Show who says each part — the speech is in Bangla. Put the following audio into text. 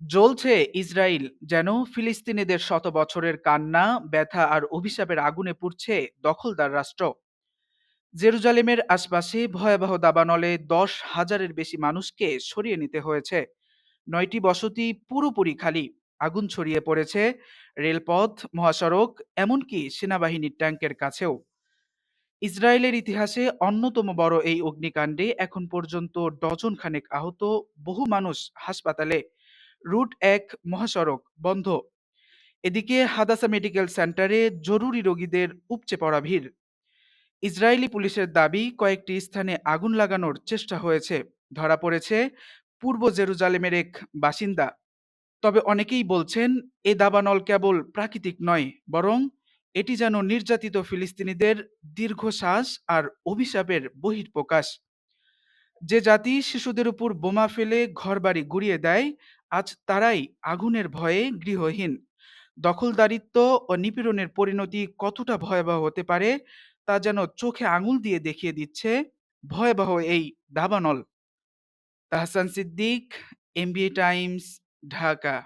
Speaker 1: জ্বলছে ইসরাইল যেন ফিলিস্তিনিদের শত বছরের কান্না, ব্যথা আর অভিশাপের আগুনে পুড়ছে দখলদার রাষ্ট্র। জেরুজালেমের আশপাশে ভয়াবহ দাবানলে দশ হাজারের বেশি মানুষকে সরিয়ে নিতে হয়েছে। নয়টি বসতি পুরোপুরি খালি, আগুন ছড়িয়ে পড়েছে রেলপথ, মহাসড়ক, এমনকি সেনাবাহিনীর ট্যাঙ্কের কাছেও। ইসরায়েলের ইতিহাসে অন্যতম বড় এই অগ্নিকাণ্ডে এখন পর্যন্ত ডজন খানেক আহত, বহু মানুষ হাসপাতালে রুট এক মহাসড়ক বন্ধ। এদিকে হাদাসা মেডিকেল সেন্টারে জরুরি রোগীদের উপচে পড়া ভিড়। ইসরায়েলি পুলিশের দাবি, কয়েকটি স্থানে আগুন লাগানোর চেষ্টা হয়েছে। ধরা পড়েছে পূর্ব জেরুজালেমের এক বাসিন্দা। তবে অনেকেই বলছেন, এ দাবানল কেবল প্রাকৃতিক নয়, বরং এটি যেন নির্যাতিত ফিলিস্তিনিদের দীর্ঘশ্বাস আর অভিশাপের বহিঃপ্রকাশ। যে জাতি শিশুদের উপর বোমা ফেলে ঘরবাড়ি গুড়িয়ে দেয় আজ তারাই আগুনের ভয়ে গৃহহীন। দখলদারিত্ব ও নিপীড়নের পরিণতি কতটা ভয়াবহ হতে পারে, তা যেন চোখে আঙুল দিয়ে দেখিয়ে দিচ্ছে ভয়াবহ এই দাবানল। Tahsan Siddique, MBA Times, Dhaka.